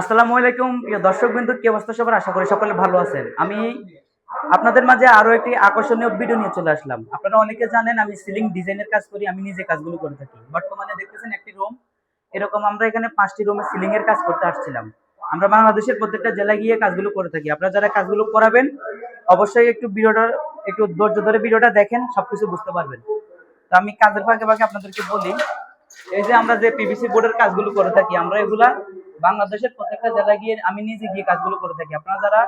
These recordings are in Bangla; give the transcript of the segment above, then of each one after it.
আসসালামু আলাইকুম, প্রিয় দর্শক বিন্দু কি অবস্থা সবার? আশা করি সকলে ভালো আছেন। আমি আপনাদের মাঝে আরও একটি আকর্ষণীয় ভিডিও নিয়ে চলে আসলাম। আপনারা অনেকে জানেন, আমি সিলিং ডিজাইনের কাজ করি, আমি নিজে কাজগুলো করে থাকি। বর্তমানে দেখতেছেন একটি রুম এরকম আমরা এখানে পাঁচটি রুমে সিলিং এর কাজ করতে আসছিলাম। আমরা বাংলাদেশের প্রত্যেকটা জেলায় গিয়ে কাজগুলো করে থাকি। আপনারা যারা কাজগুলো করাবেন, অবশ্যই একটু ভিডিওটা, একটু ধৈর্য ধরে ভিডিওটা দেখেন, সবকিছু বুঝতে পারবেন। তো আমি কাজের ফাঁকে ফাঁকে আপনাদেরকে বলি এই যে আমরা যে পিভিসি বোর্ডের কাজগুলো করে থাকি, আমরা এগুলা বাংলাদেশের প্রত্যেকটা জেলায় গিয়ে আমি নিজে গিয়ে কাজগুলো করে থাকি। আপনারা যারা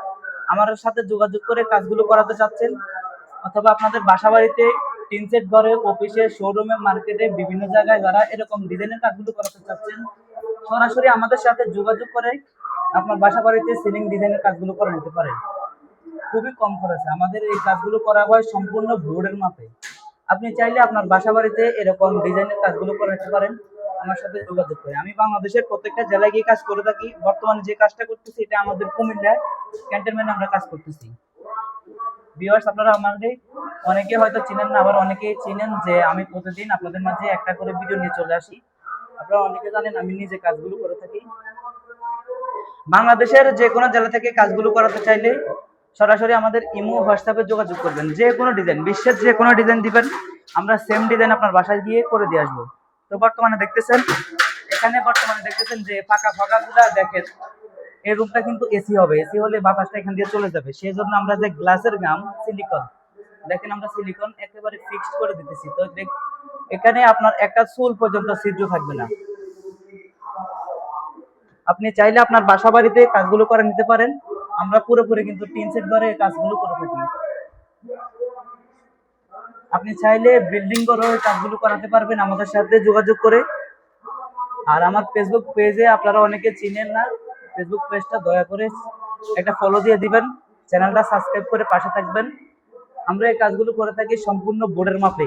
আমার সাথে যোগাযোগ করে কাজগুলো করাতে চাচ্ছেন, অথবা আপনাদের বাসা বাড়িতে টিন সেট ঘরে, অফিসে শোরুমে মার্কেটে, বিভিন্ন জায়গায় যারা এরকম ডিজাইনের কাজগুলো করাতে চাচ্ছেন, সরাসরি আমাদের সাথে যোগাযোগ করে আপনার বাসা বাড়িতে সিলিং ডিজাইনের কাজগুলো করে নিতে পারেন। খুবই কম খরচে। আমাদের এই কাজগুলো করা হয় সম্পূর্ণ বোর্ডের মাপে। আপনি চাইলে আপনার বাসা বাড়িতে এরকম ডিজাইনের কাজগুলো করে নিতে পারেন। আমার সাথে যোগাযোগ করে। আমি বাংলাদেশের প্রত্যেকটা জেলায় গিয়ে কাজ করে থাকি। বর্তমানে যে কাজটা করতেছি, এটা আমাদের কুমিল্লায় ক্যান্টনমেন্টে আমরা কাজ করতেছি। ভিউয়ার্স আপনারা আমাদের অনেকে হয়তো চিনেন না, আবার অনেকে চিনেন যে আমি প্রতিদিন আপনাদের মাঝে একটা করে ভিডিও নিয়ে চলে আসি। আপনারা অনেকে জানেন আমি নিজে কাজগুলো করে থাকি। বাংলাদেশের যে কোনো জেলা থেকে কাজগুলো করাতে চাইলে সরাসরি আমাদের ইমো হোয়াটসঅ্যাপে যোগাযোগ করবেন। যে কোনো ডিজাইন বিশ্বের যে কোনো ডিজাইন দিবেন, আমরা সেম ডিজাইন আপনার বাসায় গিয়ে করে দিয়ে আসব। তো বর্তমানে দেখতেছেন, এখানে বর্তমানে দেখতেছেন যে ফাঁকা ফাঁকাগুলা দেখেন, এই রুমটা কিন্তু এসি হবে। এসি হলে বাতাসটা এখান দিয়ে চলে যাবে। সেই জন্য আমরা যে গ্লাসের গাম সিলিকন দেখেন আমরা সিলিকন একেবারে ফিক্সড করে দিতেছি। তো এখানে আপনার একটা চুল পর্যন্ত ছিদ্র থাকবে না। আপনি চাইলে আপনার বাসা বাড়িতে কাজগুলো করে নিতে পারেন। আমরা পুরোপুরি কিন্তু টিন সেট ঘরে কাজগুলো করে থাকি। আপনি চাইলে বিল্ডিং ঘরে কাজগুলো করাতে পারবেন, আমাদের সাথে যোগাযোগ করে। আর আমার ফেসবুক পেজে আপনারা অনেকে চিনেন না ফেসবুক পেজটা দয়া করে একটা ফলো দিয়ে দিবেন চ্যানেলটা সাবস্ক্রাইব করে পাশে থাকবেন। আমরা এই কাজগুলো করে থাকি সম্পূর্ণ বোর্ডের মাপে।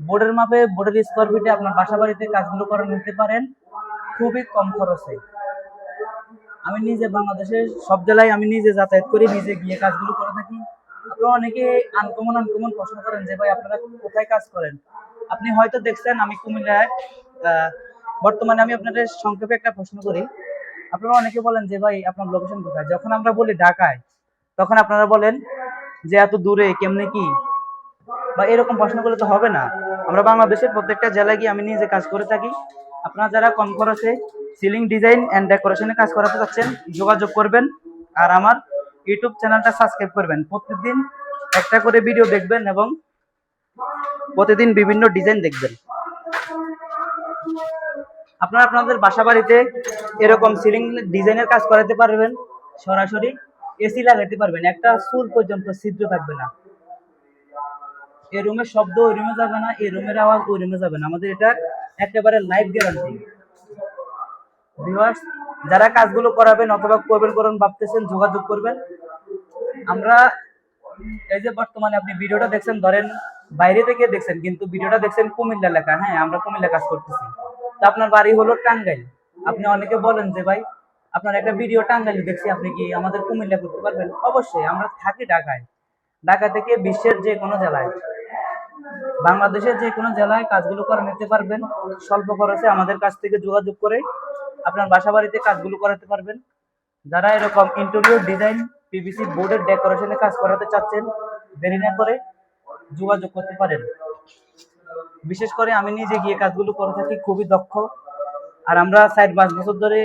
বোর্ডের মাপে বোর্ডের স্কোয়ার ফিটে আপনার বাসা বাড়িতে কাজগুলো করে নিতে পারেন, খুবই কম খরচে। আমি নিজে বাংলাদেশের সব জেলায় আমি নিজে যাতায়াত করি, নিজে গিয়ে কাজগুলো করে থাকি। আপনারা অনেকে আনকমন আনকমন প্রশ্ন করেন যে, ভাই, আপনারা কোথায় কাজ করেন? আপনি হয়তো দেখছেন, আমি কুমিল্লায় বর্তমানে আমি আপনাদের সংক্ষেপে একটা প্রশ্ন করি। আপনারা অনেকে বলেন যে, ভাই, আপনার লোকেশন কোথায়? যখন আমরা বলি ঢাকায়, তখন আপনারা বলেন যে, এত দূরে, কেমনে কি? বা এরকম প্রশ্ন করলে তো হবে না। আমরা বাংলাদেশের প্রত্যেকটা জেলায় গিয়ে আমি নিজে কাজ করে থাকি। আপনারা যারা কম খরচে সিলিং ডিজাইন অ্যান্ড ডেকোরেশনে কাজ করাতে চাচ্ছেন, যোগাযোগ করবেন আর আমার ইউটিউব চ্যানেলটা সাবস্ক্রাইব করবেন। প্রতিদিন একটা করে ভিডিও দেখবেন এবং প্রতিদিন বিভিন্ন ডিজাইন দেখবেন। আপনারা আপনাদের বাসা বাড়িতে এরকম সিলিং ডিজাইনের কাজ করাতে পারবেন, সরাসরি এসি লাগাতে পারবেন। একটা সুর পর্যন্ত ছিদ্র থাকবে না। এই রুমের শব্দ ওই রুমে যাবে না, এই রুমের আওয়াজ ওই রুমে যাবে না। আমাদের এটা একেবারে লাইভ গ্যারান্টি ভিউয়ার্স যারা কাজগুলো করাবেন অথবা করবেন করবেন ভাবতেছেন, যোগাযোগ করবেন। আমরা এই যে বর্তমানে আপনি ভিডিওটা দেখছেন, ধরেন বাইরে থেকে দেখছেন, কিন্তু ভিডিওটা দেখছেন কুমিল্লা লেখা হ্যাঁ আমরা কুমিল্লা কাজ করতেছি। তো আপনার বাড়ি হলো টাঙ্গাইল। আপনি অনেকে বলেন যে, ভাই, আপনার একটা ভিডিও টাঙ্গাইল দেখছি, আপনি কি আমাদের কুমিল্লা করতে পারবেন? অবশ্যই, আমরা থাকি ঢাকায়। ঢাকা থেকে বিশ্বের যে কোনো জেলায়, বাংলাদেশের যে কোনো জেলায় কাজগুলো করে নিতে পারবেন। স্বল্প খরচে আমাদের কাছ থেকে যোগাযোগ করে আপনার বাসা বাড়িতে কাজগুলো করাতে পারবেন। যারা এরকম ইন্টেরিয়র ডিজাইন পিভিসি বোর্ডের ডেকোরেশনে কাজ করাতে চাচ্ছেন, দেরি না করে যোগাযোগ করতে পারেন। বিশেষ করে আমি নিজে গিয়ে কাজগুলো করে থাকি, খুবই দক্ষ। আর আমরা চার পাঁচ বছর ধরে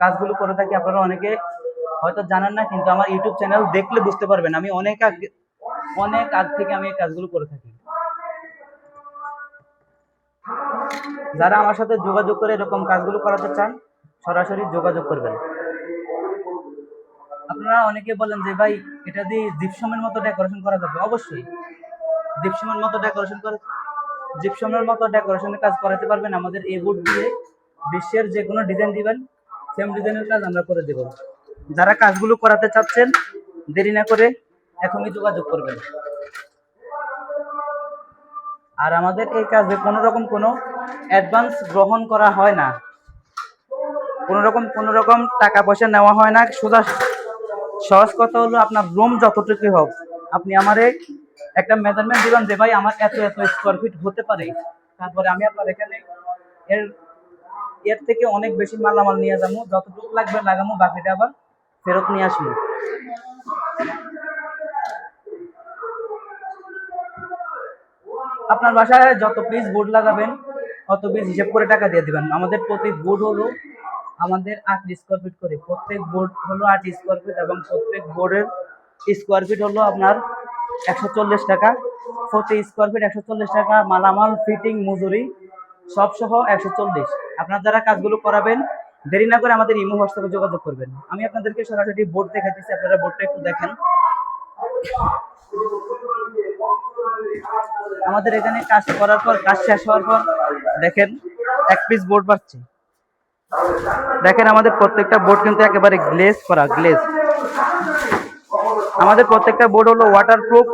কাজগুলো করে থাকি, আপনারা অনেকে হয়তো জানেন না, কিন্তু আমার ইউটিউব চ্যানেল দেখলে বুঝতে পারবেন। আমি অনেক আগে, অনেক আগ থেকে আমি এই কাজগুলো করে থাকি। যারা আমার সাথে যোগাযোগ করে এরকম কাজগুলো করাতে চান, সরাসরি যোগাযোগ করবেন। আপনারা অনেকে বলেন যে, ভাই, এটা দিয়ে জিপসমের মতো ডেকোরেশন করা যাবে। অবশ্যই। জিপসমের মতো ডেকোরেশন করে জিপসমের মতো ডেকোরেশনের কাজ করাতে পারবেন। আমাদের এই বোর্ড দিয়ে বিশ্বের যে কোনো ডিজাইন দিবেন, সেম ডিজাইনের কাজ আমরা করে দেব। যারা কাজগুলো করাতে চাচ্ছেন, দেরি না করে এখনই যোগাযোগ করবেন। আর আমাদের এই কাজে কোনো রকম কোনো অ্যাডভান্স গ্রহণ করা হয় না। কোনো রকম কোনো রকম টাকা পয়সা নেওয়া হয় না। সোজা, সহজ কথা হলো আপনার রুম যতটুকু হোক, আপনি আমারে একটা মেজারমেন্ট দিবেন যে, ভাই, আমার এত এত স্কোয়ার ফিট হতে পারে। তারপরে আমি আপনার এখানে এর এর থেকে অনেক বেশি মালামাল নিয়ে যাব। যতটুকু লাগবে লাগামো বাকিটা আবার ফেরত নিয়ে আসব। আপনার বাসায় যত পিস বোর্ড লাগাবেন তত পিস হিসেব করে টাকা দিয়ে দিবেন? আমাদের প্রতি বোর্ড হলো আমাদের আট স্কোয়ার ফিট করে। প্রত্যেক বোর্ড হলো আট স্কোয়ার ফিট এবং প্রত্যেক বোর্ডের স্কোয়ার ফিট হলো আপনার একশো চল্লিশ টাকা। প্রতি স্কোয়ার ফিট একশো চল্লিশ টাকা, মালামাল ফিটিং মজুরি সব সহ একশো চল্লিশ। আপনার যারা কাজগুলো করাবেন, দেরি না করে আমাদের ইমো হোয়াটসঅ্যাপে যোগাযোগ করবেন। আমি আপনাদেরকে সরাসরি বোর্ড দেখাচ্ছি আপনারা বোর্ডটা একটু দেখেন। আমাদের এখানে কাজ করার পর, কাজ শেষ হওয়ার পর দেখেন এক পিস বোর্ড পাচ্ছে দেখেন আমাদের প্রত্যেকটা বোর্ড কিন্তু একেবারে গ্লেজ করা গ্লেজ আমাদের প্রত্যেকটা বোর্ড হলো ওয়াটারপ্রুফ